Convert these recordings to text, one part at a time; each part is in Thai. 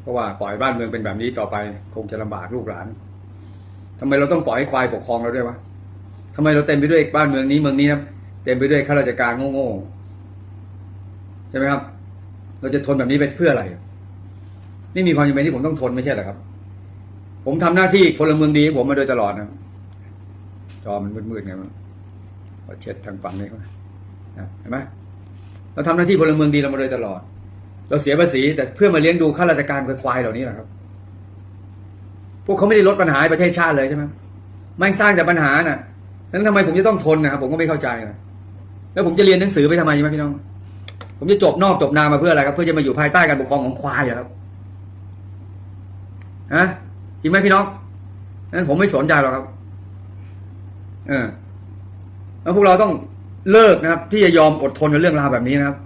เพราะว่าปล่อยบ้านเมืองเป็นแบบนี้ต่อไป คงจะลำบากลูกหลานทำไมเราต้องปล่อยให้ควายปกครองเราด้วยวะทำไมเราเต็มไปด้วยบ้านเมืองนี้เมืองนี้นะเต็มไปด้วยข้าราชการโง่ๆใช่ไหมครับ เราจะทนแบบนี้ไปเพื่ออะไร นี่มีความจำเป็นที่ผมต้องทนไม่ใช่เหรอครับ ผมทำหน้าที่พลเมืองดีผมมาโดยตลอดนะจอมันมืดๆไงมันเช็ดทางฝั่งนี้ก่เห็นไหมเราทำหน้าที่พลเมืองดีเรามาโดยตลอด เราเสียภาษีแต่เพื่อมาเลี้ยงดูข้าราชการควายเหล่านี้แหละครับ พวกเขาไม่ได้ลดปัญหาประเทศชาติเลยใช่ไหมไม่สร้างแต่ปัญหาน่ะนั้นทำไมผมจะต้องทนนะครับผมก็ไม่เข้าใจนะแล้วผมจะเรียนหนังสือไปทำไมใช่ไหมพี่น้อง ผมจะจบนอกจบนามาเพื่ออะไรครับ เพื่อจะมาอยู่ภายใต้การปกครองของควายเหรอครับฮะจริงไหมพี่น้องนั้นผมไม่สนใจหรอกครับ เออแล้วพวกเราต้องเลิกนะครับ ที่จะยอมอดทนกับเรื่องราวแบบนี้นะครับ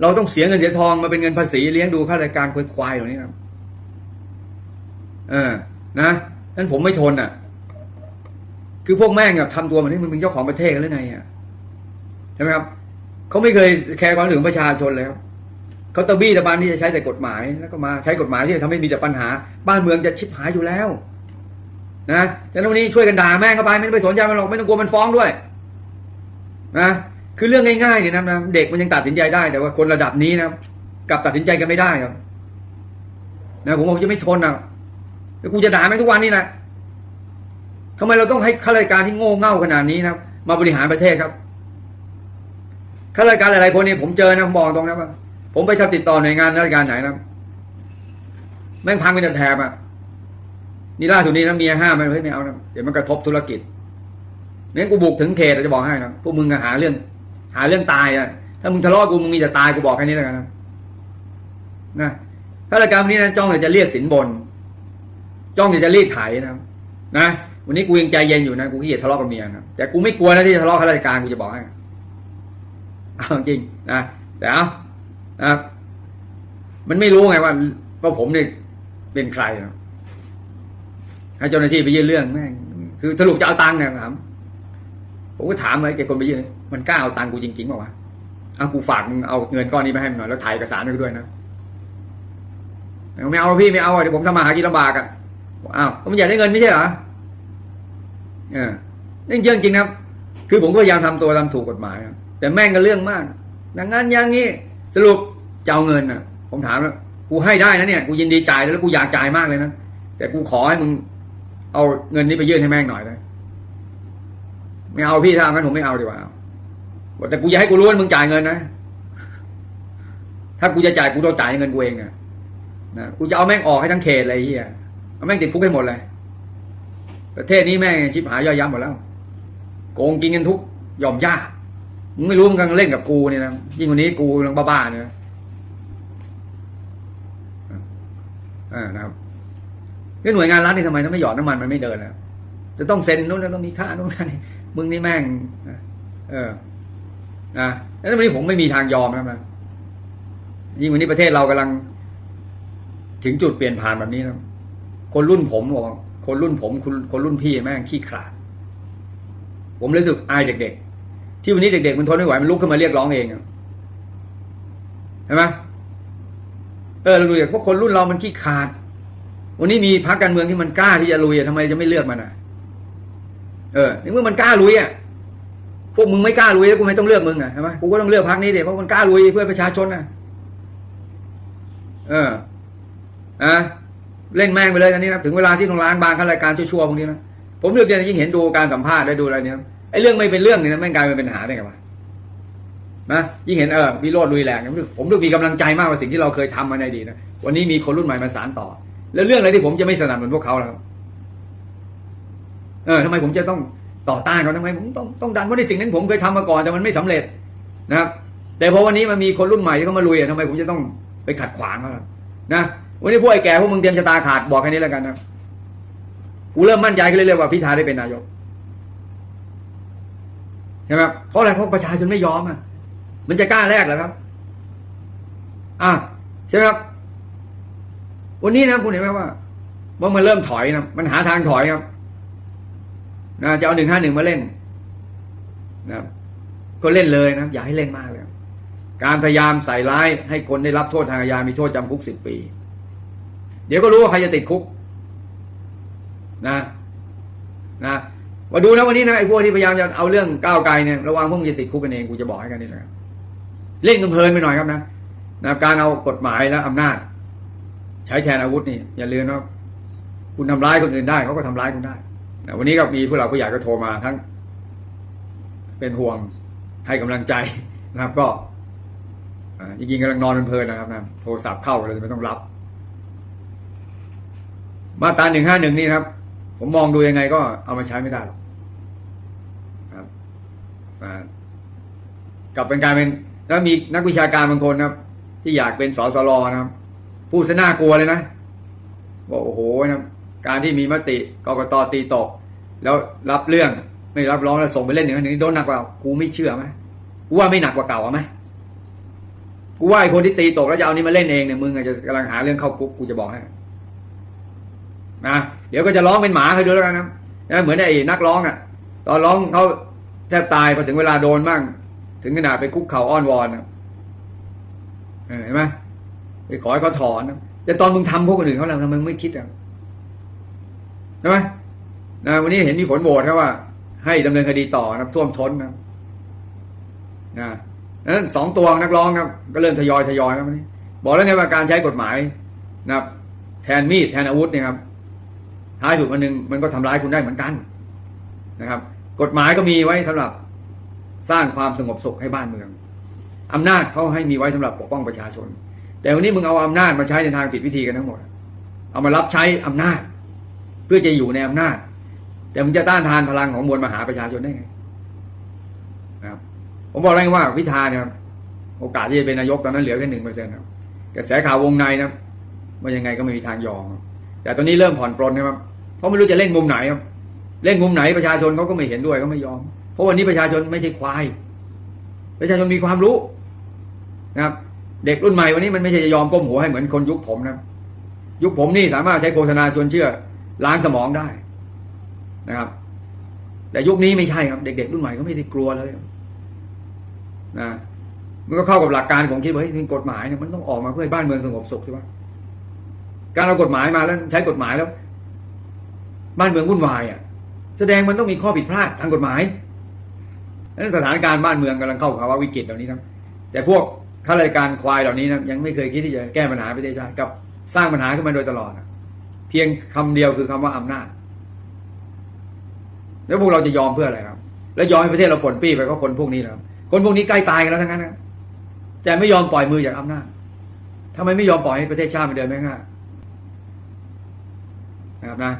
เราต้องเสียเงินเสียทองมาเป็นเงินภาษีเลี้ยงดูข้าราชการควายๆเหล่านี้นะครับเออ นะนั้นผมไม่ทนอะ คือพวกแม่งอะทำตัวเหมือนที่มึงเป็นเจ้าของประเทศกันหรือไงอะใช่ไหมครับเขาไม่เคยแคร์ความรู้สึกของประชาชนเลยครับเขาตะบี้ตะบันที่จะใช้แต่กฎหมายแล้วก็มาใช้กฎหมายที่จะทำให้มีแต่ปัญหา บ้านเมืองจะชิบหายอยู่แล้ว นะแต่ตรงนี้ช่วยกันด่าแม่งเข้าไปไม่ต้องไปสนใจมันหรอกไม่ต้องกลัวมันฟ้องด้วย นะ คือเรื่องง่ายๆเนี่ยนะนะเด็กมันยังตัดสินใจได้ แต่ว่าคนระดับนี้นะครับกลับตัดสินใจกันไม่ได้ครับนะผมบอกผมจะไม่ทนอะแล้วกูจะด่าแม่ทุกวันนี่นะทำไมเราต้องให้ข้าราชการที่โง่เง่าขนาดนี้นะครับมาบริหารประเทศครับข้าราชการหลายๆคนเนี่ยผมเจอนะผมบอกตรงนะว่าผมไปทำติดต่อหน่วยงานราชการไหนนะแม่งพังเป็นแถบอะนี่ล่าสุดนี้นะเมียห้ามมันเฮ้ยไม่เอานะเดี๋ยวมันกระทบธุรกิจเนี่ยกูบุกถึงเขตจะบอกให้นะพวกมึงอะหาเรื่อง หาเรื่องตายอะถ้ามึงทะเลาะกูมึงมีแต่ตายกูบอกแค่นี้แล้วกันนะนะข้าราชการวันนี้นะจ้องแต่จะเรียกสินบน จ้องแต่จะรีดไถนะนะวันนี้กูยังใจเย็นอยู่นะกูขี้เกียจทะเลาะกับเมียนะแต่กูไม่กลัวนะที่จะทะเลาะข้าราชการกูจะบอกให้เอาจริงนะแต่เอานะมันไม่รู้ไงว่าว่าผมเนี่ยเป็นใครนะให้เจ้าหน้าที่ไปยื่นเรื่องแม่งคือสรุปจะเอาตังค์เนี่ยถาม ผมก็ถามเลยแกคนไปยื่นมันกล้าเอาตังค์กูจริงๆเปล่าวะเอากูฝากมึงเอาเงินก้อนนี้มาให้มึงหน่อยแล้วถ่ายเอกสารให้กูด้วยนะไม่เอาพี่ไม่เอาเดี๋ยวผมทำมาหากินลำบากอะอ้าวผมอยากได้เงินไม่ใช่เหรอเออนี่เรื่องจริงนะครับ คือผมก็พยายามทำตัวทำถูกกฎหมายครับแต่แม่งก็เรื่องมาก ดังนั้นอย่างนี้สรุปจะเอาเงินอะ ผมถามแล้วกูให้ได้นะเนี่ยกูยินดีจ่ายแล้วกูอยากจ่ายมากเลยนะแต่กูขอให้มึงเอาเงินนี้ไปยื่นให้แม่งหน่อยเลย ไม่เอาพี่ถ้าเอางั้นผมไม่เอาดีกว่าบอกแต่กูอยากให้กูรู้ว่ามึงจ่ายเงินนะถ้ากูจะจ่ายกูต้องจ่ายเงินกูเองอะนะกูจะเอาแม่งออกให้ทั้งเขตเลยเฮียเอาแม่งติดคุกให้หมดเลย ประเทศนี้แม่งชิบหายย่อยยับหมดแล้ว โกงกินกันทุกยอมย่ามึงไม่รู้มึงกำลังเล่นกับกูเนี่ยนะยิ่งวันนี้กูกำลังบ้าๆเนี่ยอ่านะครับคือหน่วยงานรัฐนี่ทำไมต้องไม่หยอดน้ำมันมันไม่เดินแล้วจะต้องเซ็นนู่นแล้วต้องมีค่านู่นค่นี่ มึงนี่แม่ง เออนะแล้ววันนี้ผมไม่มีทางยอมนะครันยิ่งวันนี้ประเทศเรากำลัง ถึงจุดเปลี่ยนผ่านแบบนี้นะคนรุ่นผมบอกคนรุ่นผมคนคนรุ่นพี่แม่งขี้ขลาด ผมรู้สึกอายเด็ก ๆ ที่วันนี้เด็ก ๆ มันทนไม่ไหวมันลุกขึ้นมาเรียกร้องเองอะเห็นไหมเออเราดูอย่างพวกคนรุ่นเรามันขี้ขาด วันนี้มีพรรคการเมืองที่มันกล้าที่จะลุยทำไมจะไม่เลือกมันอะ เออในเมื่อมันกล้าลุยอะพวกมึงไม่กล้าลุยแล้วกูไม่ต้องเลือกมึงอะใช่ไหมกูก็ต้องเลือกพรรคนี้เดี๋ยวเพราะมันกล้าลุยเพื่อประชาชนอะ เอออะเล่นแม่งไปเลยตอนนี้นะถึงเวลาที่ต้องล้างบางข้ารายการชั่วๆพวกนี้นะผมเลือกเนี่ยยิ่งเห็นดูการสัมภาษณ์ได้ดูอะไรเนี่ยไอ้เรื่องไม่เป็นเรื่องเนี่ยนะแม่งกลายเป็นปัญหาได้ไงวะนะยิ่งเห็นเออวิโรดลุยแรงผมรู้มีกำลังใจมากกว่าสิ่งที่เราเคยทำมาในอดีตนะวันนี้มีคนรุ่นใหม่มาสานต่อ แล้วเรื่องอะไรที่ผมจะไม่สนับสนุนพวกเขาล่ะครับ เออทำไมผมจะต้องต่อต้านเขาทำไมผมต้องต้องดันเพราะในสิ่งนั้นผมเคยทำมาก่อนแต่มันไม่สำเร็จนะครับ แต่พอวันนี้มันมีคนรุ่นใหม่ที่เขามาลุยอะทำไมผมจะต้องไปขัดขวางเขาล่ะนะวันนี้พวกไอ้แก่พวกมึงเตรียมชะตาขาดบอกแค่นี้แล้วกันนะกูเริ่มมั่นใจขึ้นเรื่อยๆว่าพิธาได้เป็นนายกใช่ไหมครับเพราะอะไรเพราะประชาชนไม่ยอมอะ มันจะกล้าแลกเหรอครับ อะใช่ไหมครับวันนี้นะคุณเห็นไหมว่าว่ามันเริ่มถอยนะมันหาทางถอยครับ นะจะเอาหนึ่งห้าหนึ่งมาเล่นนะก็เล่นเลยนะอย่าให้เล่นมากเลยการพยายามใส่ร้ายให้คนได้รับโทษทางอาญามีโทษจำคุกสิบปี เดี๋ยวก็รู้ว่าใครจะติดคุก นะนะมาดูนะวันนี้นะไอ้พวกที่พยายามจะเอาเรื่องก้าวไกลเนี่ยระวังพวกมึงจะติดคุกกันเองกูจะบอกให้กันนี่นะเล่นกันเพลินไปหน่อยครับนะนะการเอากฎหมายและอำนาจ ใช้แทนอาวุธนี่อย่าลืมนะคุณทำร้ายคนอื่นได้เขาก็ทำร้ายคุณได้ วันนี้ก็มีผู้หลักผู้ใหญ่ก็โทรมาทั้ง เป็นห่วงให้กำลังใจนะครับ ก็อ่าจริงๆกำลังนอนเพลินนะครับนะโทรศัพท์เข้าเลยไม่ต้องรับ มาตราหนึ่งห้าหนึ่งนี่ครับ ผมมองดูยังไงก็เอามาใช้ไม่ได้หรอกครับกลับเป็นการเป็นแล้วมีนักวิชาการบางคนครับ ที่อยากเป็นสสรนะครับพูดซะน่ากลัวเลยนะบอกโอ้โหนะการที่มีมติกรกตตีตก แล้วรับเรื่องไม่รับร้องแล้วส่งไปเล่นอย่างนี้โดนหนักกว่ากูไม่เชื่อไหมกูว่าไม่หนักกว่าเก่าไหมกูว่าไอ้คนที่ตีตกแล้วจะเอานี้มาเล่นเองเนี่ยมึงอาจจะกำลังหาเรื่องเข้าคุกกูจะบอกให้นะเดี๋ยวก็จะร้องเป็นหมาให้ดูแล้วกันนะนะเหมือนไอ้นักร้องอะ ตอนร้องเขาแทบตายพอถึงเวลาโดนบ้างถึงขนาดไปคุกเข่าอ้อนวอนนะเห็นไหมไปขอให้เขาถอนนะแต่ตอนมึงทำพวกคนอื่นเขาแล้วทำไมมึงไม่คิดอะใช่ไหม นะวันนี้เห็นมีผลโหวตครับว่า ให้ดำเนินคดีต่อนะครับท่วมท้นนะนะนั้นสองตัวนักร้องครับ ก็เริ่มทยอยทยอยแล้ววันนี้บอกแล้วไงว่าการใช้กฎหมายนะครับ แทนมีดแทนอาวุธเนี่ยครับท้ายสุดวันหนึ่งมันก็ทำร้ายคุณได้เหมือนกันนะครับ กฎหมายก็มีไว้สำหรับสร้างความสงบสุขให้บ้านเมืองอำนาจเขาให้มีไว้สำหรับปกป้องประชาชน แต่วันนี้มึงเอาอำนาจมาใช้ในทางผิดวิธีกันทั้งหมด เอามารับใช้อำนาจ เพื่อจะอยู่ในอำนาจ แต่มึงจะต้านทานพลังของมวลมหาประชาชนได้ไงนะครับผมบอกแล้วว่าพิธาเนี่ยโอกาสที่จะเป็นนายกตอนนั้นเหลือแค่หนึ่งเปอร์เซ็นต์ครับกระแสข่าววงในนะว่ายังไงก็ไม่มีทางยอมแต่ตอนนี้เริ่มผ่อนปลนนะครับเพราะไม่รู้จะเล่นมุมไหนครับเล่นมุมไหนประชาชนเขาก็ไม่เห็นด้วยเขาไม่ยอม เพราะวันนี้ประชาชนไม่ใช่ควาย ประชาชนมีความรู้นะครับ เด็กรุ่นใหม่วันนี้มันไม่ใช่จะยอมก้มหัวให้เหมือนคนยุคผมนะ ยุคผมนี่สามารถใช้โฆษณาชวนเชื่อล้างสมองได้ นะครับ แต่ยุคนี้ไม่ใช่ครับ เด็กๆรุ่นใหม่เขาไม่ได้กลัวเลยนะมันก็เข้ากับหลักการผมคิดว่าเฮ้ยกฎหมายเนี่ยมันต้องออกมาเพื่อให้บ้านเมืองสงบสุขใช่ไหมการเอากฎหมายมาแล้วใช้กฎหมายแล้ว บ้านเมืองวุ่นวายอะ แสดงมันต้องมีข้อผิดพลาดทางกฎหมายนั้นสถานการณ์บ้านเมืองกำลังเข้าภาวะวิกฤตเหล่านี้ครับแต่พวกข้าราชการควายเหล่านี้นะยังไม่เคยคิดที่จะแก้ปัญหาประเทศชาติกับสร้างปัญหาขึ้นมาโดยตลอด เพียงคำเดียวคือคำว่าอำนาจ แล้วพวกเราจะยอมเพื่ออะไรครับ แล้วยอมให้ประเทศเราปนปี้ไปเพราะคนพวกนี้นะครับ คนพวกนี้ใกล้ตายกันแล้วทั้งนั้นนะแต่ไม่ยอมปล่อยมือจากอำนาจทำไมไม่ยอมปล่อยให้ประเทศชาติมันเดินไปข้างหน้านะครับนะ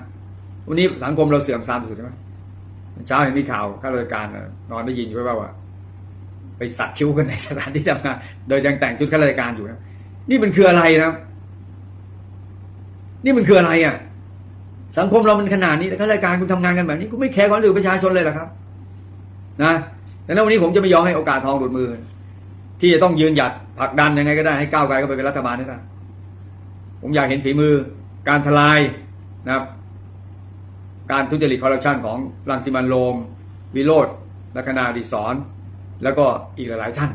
วันนี้สังคมเราเสื่อมทรามสุดใช่ไหมเช้าเห็นมีข่าวข้าราชการนอนได้ยินอยู่ว่าว่า ไปสักคิ้วกันในสถานที่ทำงานโดยยังแต่งชุดข้าราชการอยู่นะนี่มันคืออะไรนะ นี่มันคืออะไรอะ สังคมเรามันขนาดนี้แต่ข้าราชการคุณทำงานกันแบบนี้คุณไม่แคร์ความรู้สึกประชาชนเลยหรอครับนะแต่ในวันนี้ผมจะไม่ยอมให้โอกาสทองหลุดมือ ที่จะต้องยืนหยัดผลักดันยังไงก็ได้ให้ก้าวไกลเข้าไปเป็นรัฐบาลได้ผมอยากเห็นฝีมือการทลายนะครับ การทุจริตคอร์รัปชันของรังสิมันโรม วิโรธลัคนาดิศรแล้วก็อีกหลายท่าน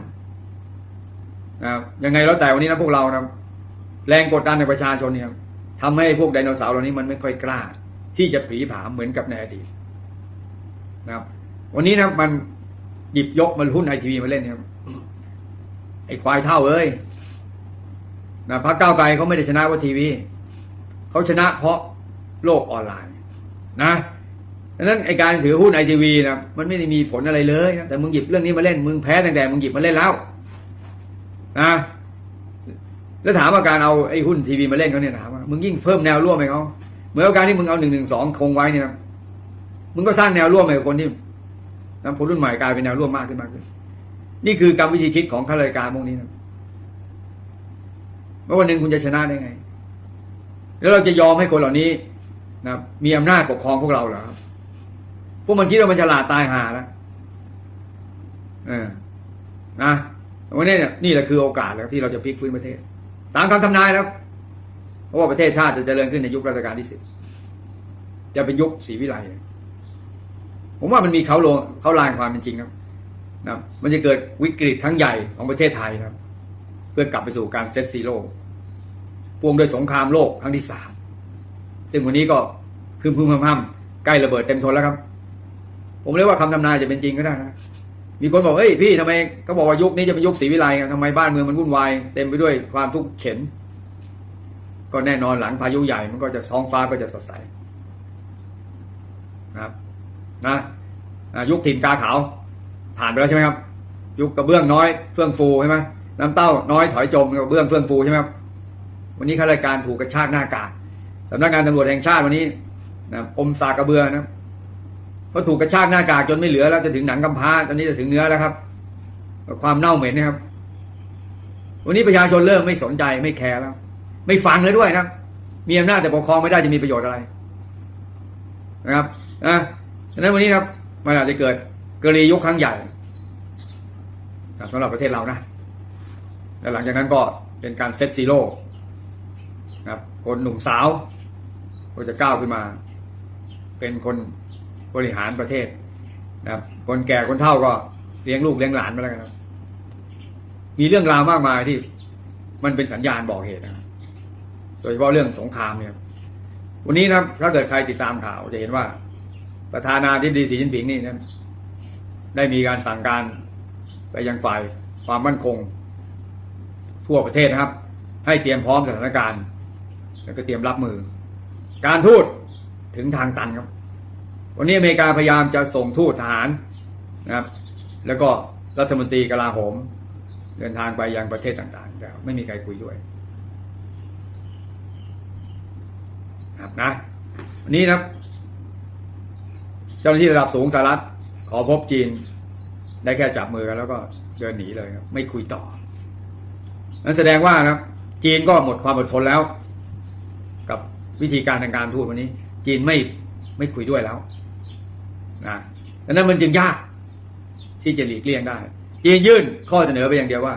นะครับยังไงแล้วแต่วันนี้นะพวกเรานะแรงกดดันในประชาชนเนี่ย ทำให้พวกไดโนเสาร์เหล่านี้มันไม่ค่อยกล้า ที่จะผีผามเหมือนกับในอดีตนะครับวันนี้นะมันหยิบยกมันหุ้นไอทีวีมาเล่นครับไอควายเท่าเอ้ยนะพรรคก้าวไกลเขาไม่ได้ชนะว่าทีวีเขาชนะเพราะโลกออนไลน์ นะดังนั้นไอการถือหุ้นไอทีวีนะมันไม่ได้มีผลอะไรเลยนะแต่มึงหยิบเรื่องนี้มาเล่น มึงแพ้ตั้งแต่มึงหยิบมาเล่นแล้วนะแล้วถามว่าการเอาไอ้หุ้นทีวีมาเล่นเขาเนี่ยถาม มึงยิ่งเพิ่มแนวร่วมให้เขาเหมือนกับการที่มึงเอาหนึ่งหนึ่งสองคงไว้เนี่ยมึงก็สร้างแนวร่วมให้คนที่นะคนรุ่นใหม่กลายเป็นแนวร่วมมากขึ้นมากขึ้น นี่คือกรรมวิธีคิดของข้าราชการพวกนี้นะว่าวันหนึ่งคุณจะชนะได้ไง แล้วเราจะยอมให้คนเหล่านี้นะมีอำนาจปกครองพวกเราเหรอครับพวกมันคิดว่ามันฉลาดตายหาแล้วเออนะวันนี้เนี่ยนี่แหละคือโอกาสแล้วที่เราจะพลิกฟื้นประเทศ ตามคำทำนายแล้ว ราะว่าประเทศชาติจะเจริญขึ้นในยุครัชกาลที่สิบจะเป็นยุคศรีวิไลผมว่ามันมีเขาลงเขาลายความเป็นจริงครับนะมันจะเกิดวิกฤตครั้งใหญ่ของประเทศไทยครับ เพื่อกลับไปสู่การเซตซีโร่พ่วงด้วยสงครามโลกครั้งที่สามซึ่งวันนี้ก็คือพึ่มพำๆใกล้ระเบิดเต็มทนแล้วครับ ผมเรียกว่าคำทำนายจะเป็นจริงก็ได้นะมีคนบอกเฮ้ยพี่ทำไมเขาบอกว่ายุคนี้จะเป็นยุคศรีวิไลทำไมบ้านเมืองมันวุ่นวายเต็มไปด้วยความทุกข์เข็น ก็แน่นอนหลังพายุใหญ่มันก็จะท้องฟ้าก็จะสดใสนะครับนะอะยุคถิ่นกาขาว ผ่านไปแล้วใช่ไหมครับ ยุคกระเบื้องน้อยเฟื่องฟูใช่ไหมน้ำเต้าน้อยถอยจมกระเบื้องเฟื่องฟูใช่ไหมครับวันนี้ข้ารายการถูกกระชากหน้ากากสำนักงานตำรวจแห่งชาติวันนี้นะอมสากระเบือนะครับเขาถูกกระชากหน้ากากจนไม่เหลือแล้วจะถึงหนังกำพร้าตอนนี้จะถึงเนื้อแล้วครับ ความเน่าเหม็นนะครับ วันนี้ประชาชนเริ่มไม่สนใจไม่แคร์แล้ว ไม่ฟังเลยด้วยนะมีอำนาจแต่ปกครองไม่ได้จะมีประโยชน์อะไร นะครับนะดังนั้นวันนี้ครับมันอาจจะเกิดกรณียุคครั้งใหญ่สำหรับประเทศเรานะแล้วหลังจากนั้นก็เป็นการเซตซีโร่นะครับคนหนุ่มสาวก็จะก้าวขึ้นมา เป็นคนบริหารประเทศนะครับคนแก่คนเฒ่าก็เลี้ยงลูกเลี้ยงหลานไปแล้วกันครับมีเรื่องราวมากมายที่มันเป็นสัญญาณบอกเหตุนะครับ โดยเฉพาะเรื่องสงครามเนี่ยวันนี้นะถ้าเกิดใครติดตามข่าวจะเห็นว่า ประธานาธิบดีสีจิ้นผิงนี่นะได้มีการสั่งการไปยังฝ่ายความมั่นคง ทั่วประเทศนะครับ ให้เตรียมพร้อมสถานการณ์ แล้วก็เตรียมรับมือ การทูตถึงทางตันครับ วันนี้อเมริกาพยายามจะส่งทูตทหารนะครับ แล้วก็รัฐมนตรีกลาโหม เดินทางไปยังประเทศต่างๆ แต่ไม่มีใครคุยด้วย ครับนะวันนี้นะครับ เจ้าหน้าที่ระดับสูงสหรัฐขอพบจีน ได้แค่จับมือกันแล้วก็เดินหนีเลยครับ ไม่คุยต่อ นั้นแสดงว่านะครับ จีนก็หมดความอดทนแล้ว กับวิธีการทางการทูตวันนี้ จีนไม่ไม่คุยด้วยแล้วนะดังนั้นมันจึงยาก ที่จะหลีกเลี่ยงได้ จีนยื่นข้อเสนอไปอย่างเดียวว่า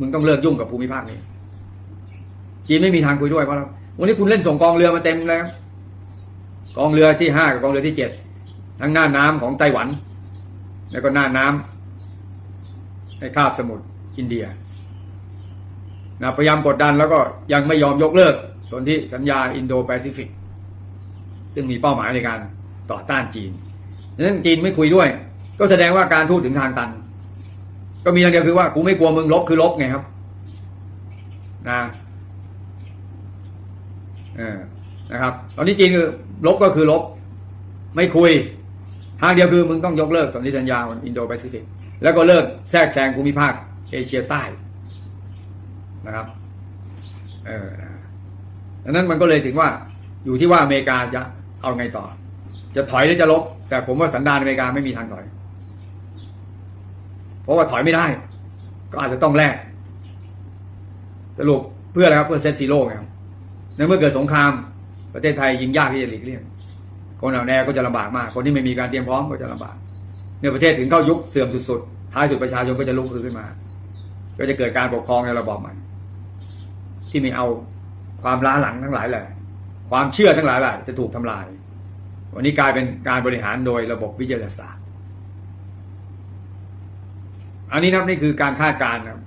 มึงต้องเลิกยุ่งกับภูมิภาคนี้ จีนไม่มีทางคุยด้วยเพราะเรา วันนี้คุณเล่นส่งกองเรือมาเต็มแล้วกองเรือที่ห้ากับกองเรือที่เจ็ดทั้งหน้าน้ำของไต้หวัน แล้วก็หน้าน้ำในคาบสมุทรอินเดียนะพยายามกดดันแล้วก็ยังไม่ยอมยกเลิกส่วนที่สัญญาอินโดแปซิฟิกซึ่งมีเป้าหมายในการต่อต้านจีนดังนั้นจีนไม่คุยด้วย ก็แสดงว่าการทูตถึงทางตัน ก็มีอย่างเดียวคือว่ากูไม่กลัวมึงลบคือลบไงครับนะ นะครับ ตอนนี้จีนคือลบก็คือลบ ไม่คุย ทางเดียวคือมึงต้องยกเลิกตอนนี้สัญญาอินโดแปซิฟิก แล้วก็เลิกแทรกแซงภูมิภาคเอเชียใต้นะครับ เออนะดังนั้นมันก็เลยถึงว่าอยู่ที่ว่าอเมริกาจะเอาไงต่อ จะถอยหรือจะลบ แต่ผมว่าสันดานอเมริกาไม่มีทางถอย เพราะว่าถอยไม่ได้ ก็อาจจะต้องแลกสรุปเพื่ออะไรครับเพื่อเซตซีโร่ไงครับ ในเมื่อเกิดสงคราม ประเทศไทยยิงยากที่จะหลีกเลี่ยงคนเหล่านี้ก็จะลำบากมาก คนที่ไม่มีการเตรียมพร้อมก็จะลำบากเนี่ยประเทศถึงเข้ายุคเสื่อมสุดๆท้ายสุดประชาชนก็จะลุกขึ้นมา ก็จะเกิดการปกครองในระบอบใหม่ ที่ไม่เอาความล้าหลังทั้งหลายแหละความเชื่อทั้งหลายแหละจะถูกทำลาย วันนี้กลายเป็นการบริหารโดยระบบวิทยาศาสตร์ อันนี้นะครับนี่คือการคาดการณ์นะครับ